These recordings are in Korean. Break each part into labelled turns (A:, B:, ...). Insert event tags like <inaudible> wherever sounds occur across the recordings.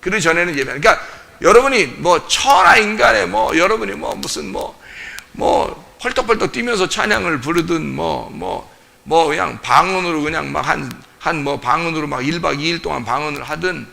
A: 그 전에는 예배. 그러니까 여러분이 뭐 천하 인간에 뭐 여러분이 뭐 무슨 뭐뭐 펄떡펄떡 뛰면서 찬양을 부르든 뭐뭐 뭐 그냥 방언으로 그냥 막 한 한 뭐 방언으로 막 1박 2일 동안 방언을 하든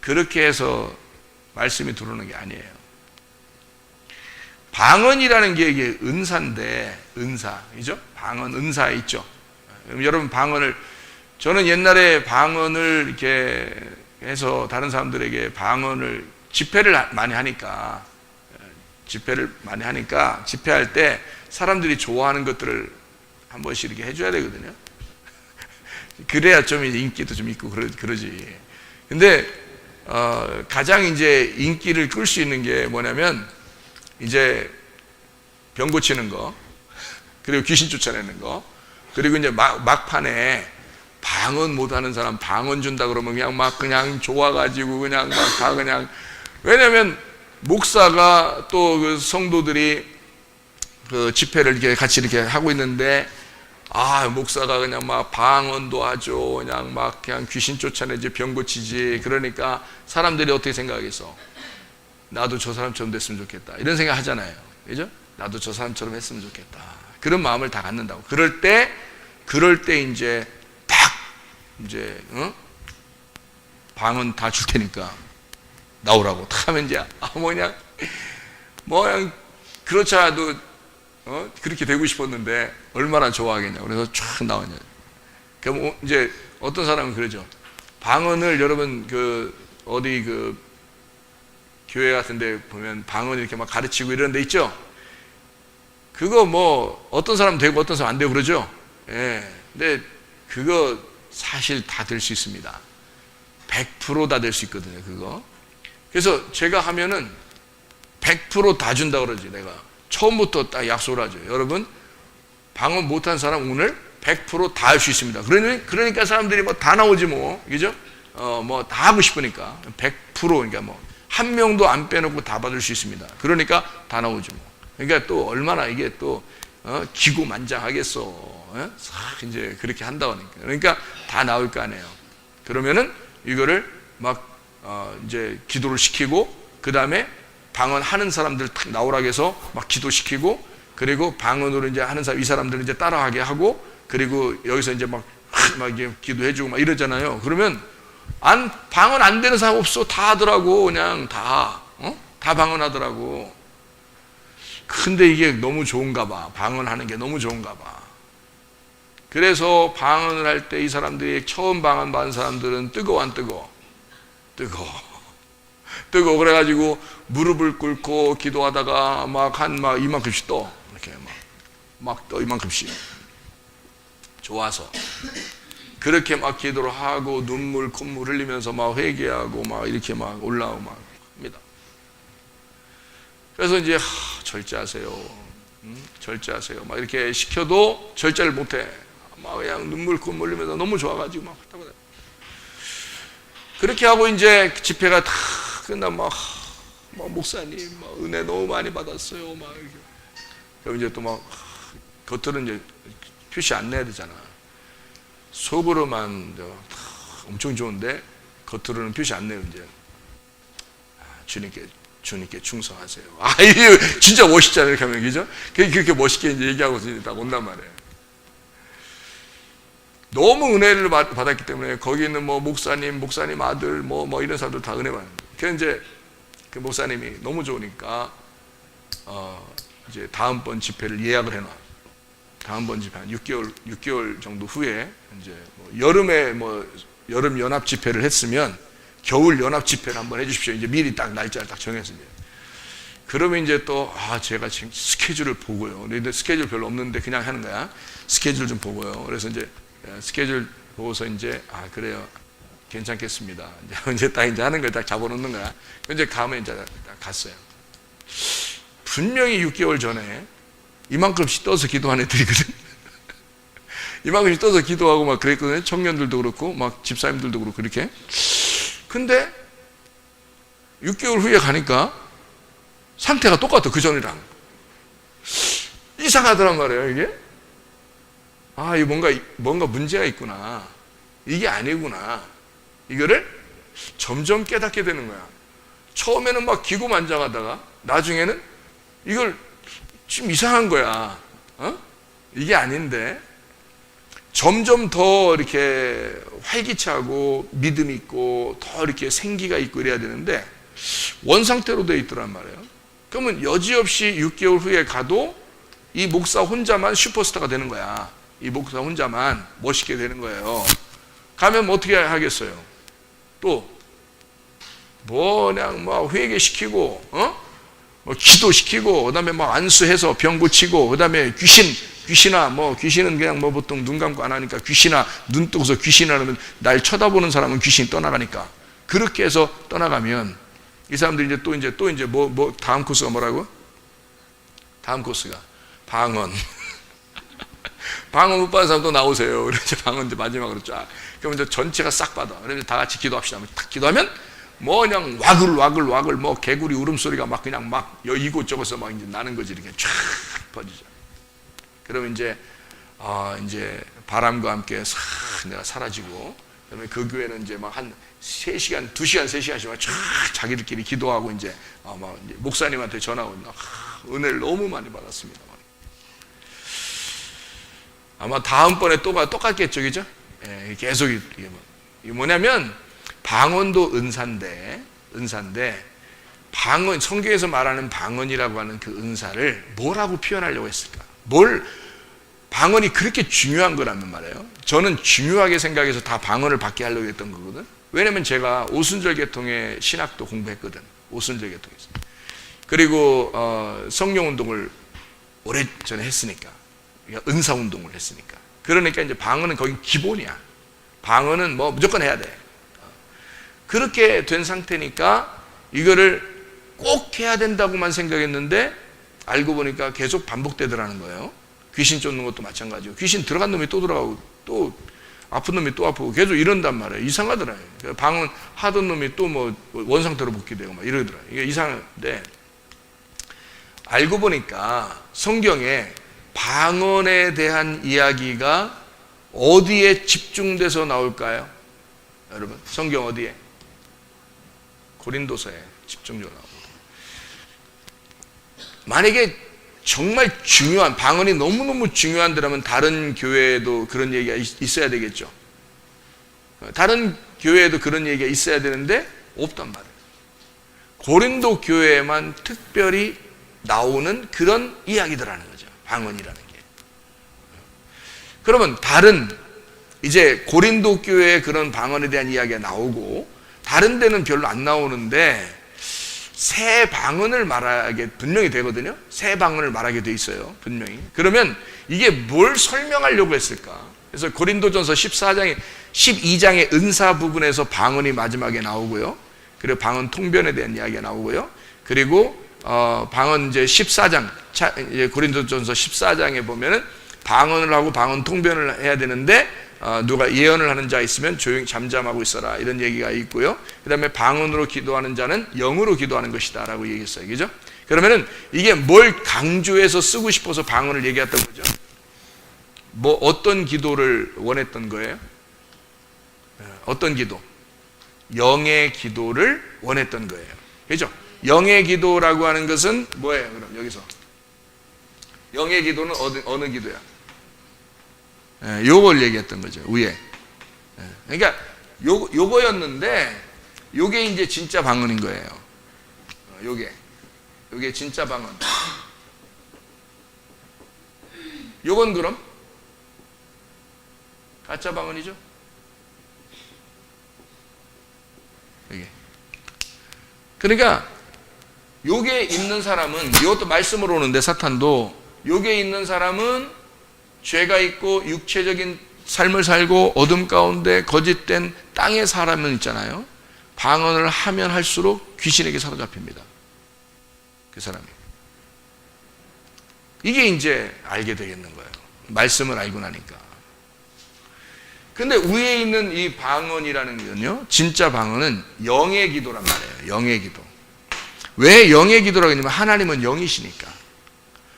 A: 그렇게 해서 말씀이 들어오는 게 아니에요. 방언이라는 게 이게 은사인데 은사 이죠? 방언 은사 있죠. 여러분 방언을 저는 옛날에 방언을 이렇게 해서 다른 사람들에게 방언을 집회를 많이 하니까 집회를 많이 하니까 집회할 때 사람들이 좋아하는 것들을 한 번씩 이렇게 해줘야 되거든요. <laughs> 그래야 좀 인기도 좀 있고 그러, 그러지. 근데 어, 가장 이제 인기를 끌 수 있는 게 뭐냐면 이제 병 고치는 거, 그리고 귀신 쫓아내는 거, 그리고 이제 막, 막판에 방언 못하는 사람 방언 준다 그러면 그냥 막 그냥 좋아가지고 그냥 막 다 그냥. 왜냐면 목사가 또 그 성도들이 그 집회를 이렇게 같이 이렇게 하고 있는데 아 목사가 그냥 막 방언도 하죠. 그냥 막 그냥 귀신 쫓아내지 병 고치지. 그러니까 사람들이 어떻게 생각하겠어? 나도 저 사람처럼 됐으면 좋겠다. 이런 생각 하잖아요. 그죠? 나도 저 사람처럼 했으면 좋겠다. 그런 마음을 다 갖는다고. 그럴 때 그럴 때 이제 딱 이제 어? 방은 다 줄 테니까 나오라고. 탁 하면 이제 아 뭐냐 뭐 그냥 그렇지 않아도 어? 그렇게 되고 싶었는데 얼마나 좋아하겠냐. 그래서 쫙 나오냐. 그럼 뭐 이제 어떤 사람은 그러죠. 방언을 여러분 그 어디 그 교회 같은데 보면 방언 이렇게 막 가르치고 이런 데 있죠? 그거 뭐 어떤 사람 되고 어떤 사람 안 되고 그러죠? 예. 근데 그거 사실 다 될 수 있습니다. 100%다 될 수 있거든요 그거. 그래서 제가 하면은 100%다 준다 그러지 내가. 처음부터 딱 약속을 하죠. 여러분 방언 못한 사람 오늘 100%다 할 수 있습니다. 그러니, 그러니까 사람들이 뭐 다 나오지 뭐. 그죠? 어 뭐 다 하고 싶으니까. 100% 그러니까 뭐 한 명도 안 빼놓고 다 받을 수 있습니다. 그러니까 다 나오지 뭐. 그러니까 또 얼마나 이게 또 어, 기고만장하겠어 어? 싹 이제 그렇게 한다고 하니까 그러니까 다 나올 거 아니에요 그러면은 이거를 막 어, 이제 기도를 시키고 그 다음에 방언 하는 사람들 탁 나오라고 해서 막 기도시키고 그리고 방언으로 이제 하는 사람 이 사람들 이제 따라하게 하고 그리고 여기서 이제 막, 막 기도해주고 막 이러잖아요. 그러면 안 방언 안 되는 사람 없어 다 하더라고 그냥 다 어? 다 방언하더라고. 근데 이게 너무 좋은가 봐. 방언하는 게 너무 좋은가 봐. 그래서 방언을 할 때 이 사람들이 처음 방언 받은 사람들은 뜨거워 안 뜨거워? 뜨거워. <laughs> 뜨거워. 그래가지고 무릎을 꿇고 기도하다가 막 한 막 이만큼씩 떠. 이렇게 막. 막 떠 이만큼씩. 좋아서. 그렇게 막 기도를 하고 눈물, 콧물 흘리면서 막 회개하고 막 이렇게 막 올라오고 막 합니다. 그래서 이제 하, 절제하세요. 음, 절제하세요. 막 이렇게 시켜도 절제를 못해. 막 그냥 눈물 콧물 흘리면서 너무 좋아가지고 막 하다가 그렇게 하고 이제 집회가 다 끝나면 막, 막 목사님 막 은혜 너무 많이 받았어요. 막 이렇게. 그럼 이제 또 막 겉으로 이제 표시 안 내야 되잖아. 속으로만 엄청 좋은데 겉으로는 표시 안 내요 이제. 아, 주님께 주님께 충성하세요. 아, 이게 진짜 멋있잖아요, 이렇게 하면, 그죠? 그렇게 멋있게 이제 얘기하고 딱 온단 말이에요. 너무 은혜를 받, 받았기 때문에 거기 있는 뭐 목사님, 목사님 아들, 뭐, 뭐 이런 사람들 다 은혜 받는 거예요. 그래서 이제 그 목사님이 너무 좋으니까, 어, 이제 다음번 집회를 예약을 해놔. 다음번 집회 한 6개월, 6개월 정도 후에 이제 뭐 여름에 뭐 여름 연합 집회를 했으면 겨울 연합 집회를 한번 해주십시오. 이제 미리 딱 날짜를 딱 이제. 그러면 이제 또, 아, 제가 지금 스케줄을 보고요. 근데 스케줄 별로 없는데 그냥 하는 거야. 스케줄 좀 보고요. 그래서 이제 스케줄 보고서 이제, 아, 그래요. 괜찮겠습니다. <laughs> 이제, 이제 딱 이제 하는 걸 딱 잡아놓는 거야. 이제 가면 이제 딱 갔어요. 분명히 6개월 전에 이만큼씩 떠서 기도한 애들이거든. <laughs> 이만큼씩 떠서 기도하고 막 그랬거든요. 청년들도 그렇고, 막 집사님들도 그렇고, 그렇게. 근데 6개월 후에 가니까 상태가 똑같아 그 전이랑 이상하더란 말이에요 이게 아 이거 뭔가 뭔가 문제가 있구나 이게 아니구나 이거를 점점 깨닫게 되는 거야. 처음에는 막 기고만장하다가 나중에는 이걸 좀 이상한 거야. 어? 이게 아닌데 점점 더 이렇게 활기차고 믿음 있고 더 이렇게 생기가 있고 이래야 되는데 원상태로 돼 있더란 말이에요. 그러면 여지없이 6개월 후에 가도 이 목사 혼자만 슈퍼스타가 되는 거야. 이 목사 혼자만 멋있게 되는 거예요. 가면 뭐 어떻게 하겠어요? 또, 뭐, 그냥 뭐 회개시키고, 어? 뭐 기도시키고, 그 다음에 뭐 안수해서 병 고치고, 그 다음에 귀신, 귀신아, 뭐 귀신은 그냥 뭐 보통 눈 감고 안 하니까 귀신아, 눈 뜨고서 귀신아 하면 날 쳐다보는 사람은 귀신이 떠나가니까. 그렇게 해서 떠나가면 이 사람들이 이제 또 이제 또 이제 뭐, 뭐 다음 코스가 뭐라고? 다음 코스가 방언. <laughs> 방언 못 받은 사람 또 나오세요. <laughs> 그래서 방언 이제 마지막으로 쫙. 그러면 이제 전체가 싹 받아. 그러면 다 같이 기도합시다. 탁 기도하면 뭐 그냥 와글 와글 와글 뭐 개구리 울음소리가 막 그냥 막 여- 이곳저곳서 막 이제 나는 거지 이렇게 쫙 퍼지죠. 그러면 이제 아 이제 바람과 함께 싹 내가 사라지고 그다음에 그 교회는 이제 막 한 3시간, 2시간, 3시간씩 쫙 자기들끼리 기도하고 이제 아마 이제 목사님한테 전화 오면 아, 은혜를 너무 많이 받았습니다. 아마 다음번에 또 가- 똑같겠죠, 그죠? 예, 계속 뭐- 이게 뭐냐면 방언도 은사인데 은사인데 방언 성경에서 말하는 방언이라고 하는 그 은사를 뭐라고 표현하려고 했을까? 뭘 방언이 그렇게 중요한 거라면 말이에요. 저는 중요하게 생각해서 다 방언을 받게 하려고 했던 거거든. 왜냐면 제가 오순절 계통의 신학도 공부했거든. 오순절 계통에서. 그리고 어, 성령 운동을 오래 전에 했으니까. 그러니까 은사 운동을 했으니까. 그러니까 이제 방언은 거기 기본이야. 방언은 뭐 무조건 해야 돼. 어. 그렇게 된 상태니까 이거를 꼭 해야 된다고만 생각했는데 알고 보니까 계속 반복되더라는 거예요. 귀신 쫓는 것도 마찬가지고 귀신 들어간 놈이 또 들어가고 또 아픈 놈이 또 아프고 계속 이런단 말이에요. 이상하더라고요. 방언 하던 놈이 또 뭐 원상태로 복귀되고 막 이러더라고요. 이게 이상한데 알고 보니까 성경에 방언에 대한 이야기가 어디에 집중돼서 나올까요? 여러분, 성경 어디에? 고린도서에 집중적으로 나옵니다. 만약에 정말 중요한 방언이 너무너무 중요한데라면 다른 교회에도 그런 얘기가 있- 있어야 되겠죠. 다른 교회에도 그런 얘기가 있어야 되는데 없단 말이에요. 고린도 교회에만 특별히 나오는 그런 이야기들하는 거죠. 방언이라는 게. 그러면 다른 이제 고린도 교회의 그런 방언에 대한 이야기가 나오고 다른 데는 별로 안 나오는데 새 방언을 말하게 분명히 되거든요. 새 방언을 말하게 돼 있어요. 분명히. 그러면 이게 뭘 설명하려고 했을까? 그래서 고린도전서 14장에 12장의 은사 부분에서 방언이 마지막에 나오고요. 그리고 방언 통변에 대한 이야기가 나오고요. 그리고 어, 방언 이제 14장 차- 이제 고린도전서 14장에 보면은 방언을 하고 방언 통변을 해야 되는데 어, 누가 예언을 하는 자 있으면 조용히 잠잠하고 있어라 이런 얘기가 있고요. 그다음에 방언으로 기도하는 자는 영으로 기도하는 것이다라고 얘기했어요. 그죠? 그러면은 이게 뭘 강조해서 쓰고 싶어서 방언을 얘기했던 거죠. 뭐 어떤 기도를 원했던 거예요? 예, 어떤 기도? 영의 기도를 원했던 거예요. 그죠? 영의 기도라고 하는 것은 뭐예요? 그럼 여기서 영의 기도는 어느, 어느 기도야? 예, 요걸 얘기했던 거죠 위에. 예, 그러니까 요 요거였는데 요게 이제 진짜 방언인 거예요. 어, 요게 요게 진짜 방언. 요건 그럼 가짜 방언이죠? 이게. 그러니까 요게 있는 사람은 이것도 말씀으로 오는데 사탄도 요게 있는 사람은 죄가 있고 육체적인 삶을 살고 어둠 가운데 거짓된 땅의 사람은 있잖아요. 방언을 하면 할수록 귀신에게 사로잡힙니다. 그 사람이. 이게 이제 알게 되겠는 거예요. 말씀을 알고 나니까. 근데 위에 있는 이 방언이라는 건요, 진짜 방언은 영의 기도란 말이에요. 영의 기도. 왜 영의 기도라고 했냐면 하나님은 영이시니까.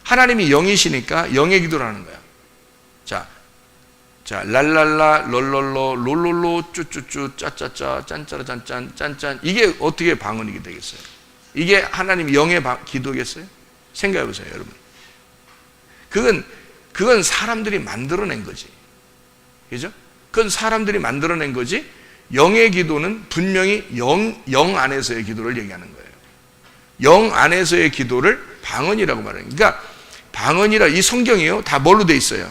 A: 하나님이 영이시니까 영의 기도라는 거야. 자, 자, 랄랄라, 럴럴러, 롤롤로, 쭈쭈쭈, 짜짜짜, 짠짜라, 짠짠, 짠짠. 이게 어떻게 방언이 되겠어요? 이게 하나님 영의 방- 기도겠어요? 생각해 보세요, 여러분. 그건, 그건 사람들이 만들어낸 거지. 그죠? 그건 사람들이 만들어낸 거지. 영의 기도는 분명히 영, 영 안에서의 기도를 얘기하는 거예요. 영 안에서의 기도를 방언이라고 말해요. 그러니까 방언이라 이 성경이요. 다 뭘로 돼 있어요?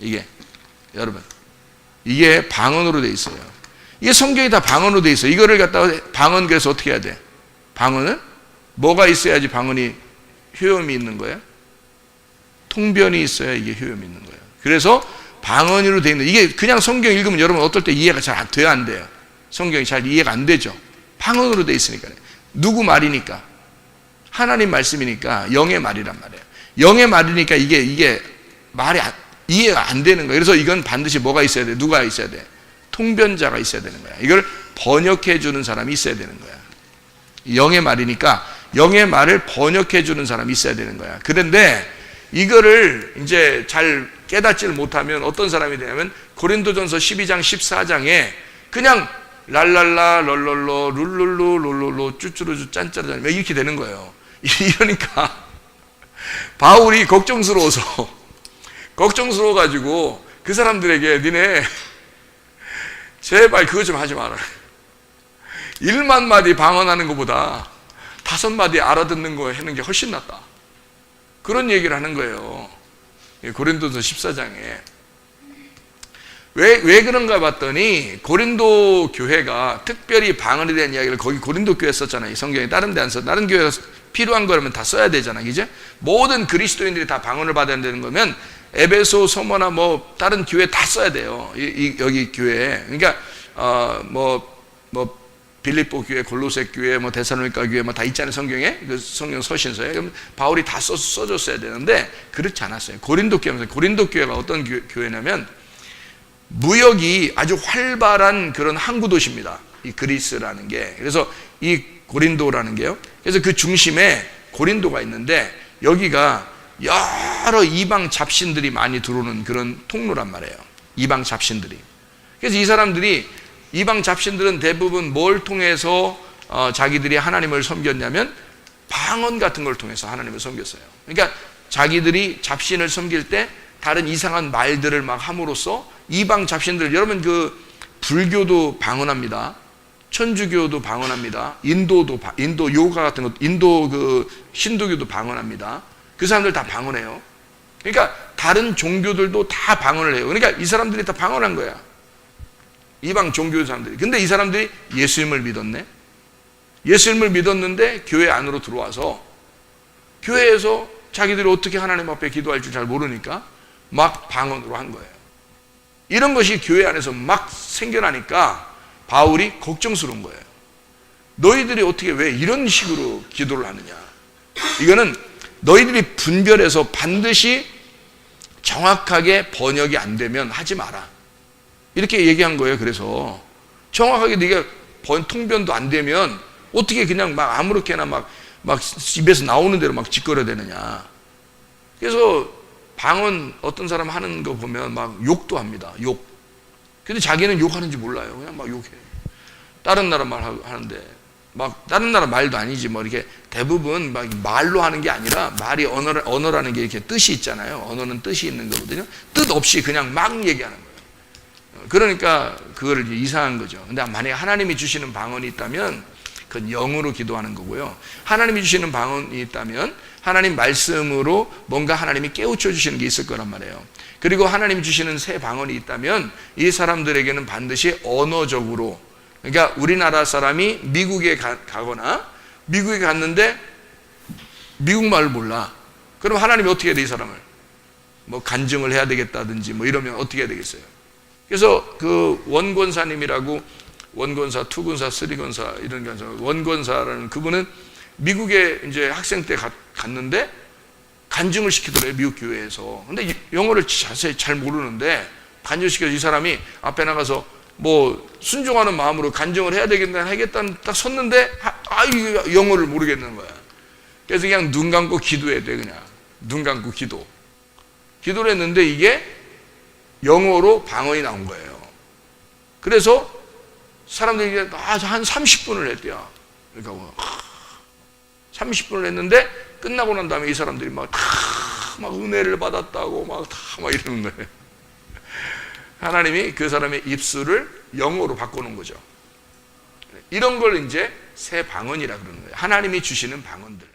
A: 이게. 여러분. 이게 방언으로 돼 있어요. 이게 성경이 다 방언으로 돼 있어요. 이거를 갖다가 방언 그래서 어떻게 해야 돼? 방언은 뭐가 있어야지 방언이 효용이 있는 거예요? 통변이 있어야 이게 효용이 있는 거예요. 그래서 방언으로 돼 있는 이게 그냥 성경 읽으면 여러분 어떨 때 이해가 잘안 돼요, 안 돼요? 성경이 잘 이해가 안 되죠. 방언으로 돼 있으니까요. 누구 말이니까 하나님 말씀이니까 영의 말이란 말이에요. 영의 말이니까 이게 이게 말이 안- 이해가 안 되는 거예요. 그래서 이건 반드시 뭐가 있어야 돼? 누가 있어야 돼? 통변자가 있어야 되는 거야. 이걸 번역해 주는 사람이 있어야 되는 거야. 영의 말이니까 영의 말을 번역해 주는 사람이 있어야 되는 거야. 그런데 이거를 이제 잘 깨닫지를 못하면 어떤 사람이 되냐면 고린도전서 12장 14장에 그냥 랄랄라 럴럴로 룰룰루 룰룰루 쭈쭈루쭈 짠짜르짠 이렇게 되는 거예요. <laughs> 이러니까 바울이 걱정스러워서 걱정스러워 가지고 그 사람들에게 니네 제발 그거 좀 하지 마라. 일만 마디 방언하는 것보다 다섯 마디 알아듣는 거 하는 게 훨씬 낫다. 그런 얘기를 하는 거예요. 예, 고린도서 14장에. 왜, 왜 그런가 봤더니 고린도 교회가 특별히 방언에 대한 이야기를 거기 고린도 교회 썼잖아요. 이 성경에 다른 데 안 써. 다른 교회가 필요한 거라면 다 써야 되잖아. 그죠? 모든 그리스도인들이 다 방언을 받아야 되는 거면 에베소, 소모나 뭐 다른 교회 다 써야 돼요. 이, 이- 여기 교회. 그러니까 어뭐뭐 뭐 빌립보 교회, 골로새 교회, 뭐 데살로니가 교회 뭐 다 있잖아요 성경에 그 성경 서신서에 그럼 바울이 다 써, 써줬어야 되는데 그렇지 않았어요. 고린도 교회면서 고린도 교회가 어떤 교, 교회냐면 무역이 아주 활발한 그런 항구 도시입니다. 이 그리스라는 게 그래서 이 고린도라는 게요. 그래서 그 중심에 고린도가 있는데 여기가 여러 이방 잡신들이 많이 들어오는 그런 통로란 말이에요. 이방 잡신들이. 그래서 이 사람들이 이방 잡신들은 대부분 뭘 통해서 어, 자기들이 하나님을 섬겼냐면 방언 같은 걸 통해서 하나님을 섬겼어요. 그러니까 자기들이 잡신을 섬길 때 다른 이상한 말들을 막 함으로써 이방 잡신들 여러분 그 불교도 방언합니다. 천주교도 방언합니다. 인도도 바- 인도 요가 같은 것 인도 그 힌두교도 방언합니다. 그 사람들 다 방언해요. 그러니까 다른 종교들도 다 방언을 해요. 그러니까 이 사람들이 다 방언한 거야. 이방 종교 사람들이. 근데 이 사람들이 예수님을 믿었네. 예수님을 믿었는데 교회 안으로 들어와서 교회에서 자기들이 어떻게 하나님 앞에 기도할 줄 잘 모르니까 막 방언으로 한 거예요. 이런 것이 교회 안에서 막 생겨나니까 바울이 걱정스러운 거예요. 너희들이 어떻게 왜 이런 식으로 기도를 하느냐? 이거는 너희들이 분별해서 반드시 정확하게 번역이 안 되면 하지 마라. 이렇게 얘기한 거예요. 그래서 정확하게 네가 번 통변도 안 되면 어떻게 그냥 막 아무렇게나 막, 막 입에서 나오는 대로 막 짓거려 되느냐. 그래서 방언 어떤 사람 하는 거 보면 막 욕도 합니다. 욕. 근데 자기는 욕하는지 몰라요. 그냥 막 욕해. 다른 나라 말 하- 하는데 막 다른 나라 말도 아니지 뭐 이렇게 대부분 막 말로 하는 게 아니라 말이 언어 언어라는 게 이렇게 뜻이 있잖아요. 언어는 뜻이 있는 거거든요. 뜻 없이 그냥 막 얘기하는 거예요. 그러니까 이제 이상한 거죠. 근데 만약에 하나님이 주시는 방언이 있다면 그건 영으로 기도하는 거고요. 하나님이 주시는 방언이 있다면 하나님 말씀으로 뭔가 하나님이 깨우쳐 주시는 게 있을 거란 말이에요. 그리고 하나님이 주시는 새 방언이 있다면 이 사람들에게는 반드시 언어적으로 그러니까 우리나라 사람이 미국에 가, 가거나 미국에 갔는데 미국 말을 몰라. 그럼 하나님이 어떻게 해야 돼, 이 사람을? 뭐 간증을 해야 되겠다든지 뭐 이러면 어떻게 해야 되겠어요? 그래서 그 원권사님이라고 원권사, 투권사, 쓰리권사 이런 게 아니라 원권사라는 그분은 미국에 이제 학생 때 갔, 갔는데 간증을 시키더래요 미국 교회에서. 근데 이- 영어를 자세히 잘 모르는데 간증시켜서 이 사람이 앞에 나가서 뭐 순종하는 마음으로 간증을 해야 되겠다 하겠다는 딱 섰는데 아, 아 영어를 모르겠는 거야. 그래서 그냥 눈 감고 기도해야 돼 그냥 눈 감고 기도. 기도를 했는데 이게 영어로 방언이 나온 거예요. 그래서 사람들이 아주 한 30분을 했대요. 그러니까 뭐 30분을 했는데 끝나고 난 다음에 이 사람들이 막 다 막 은혜를 받았다고 막 다 막 이러는 거예요. 하나님이 그 사람의 입술을 영어로 바꾸는 거죠. 이런 걸 이제 새 방언이라 그러는 거예요. 하나님이 주시는 방언들.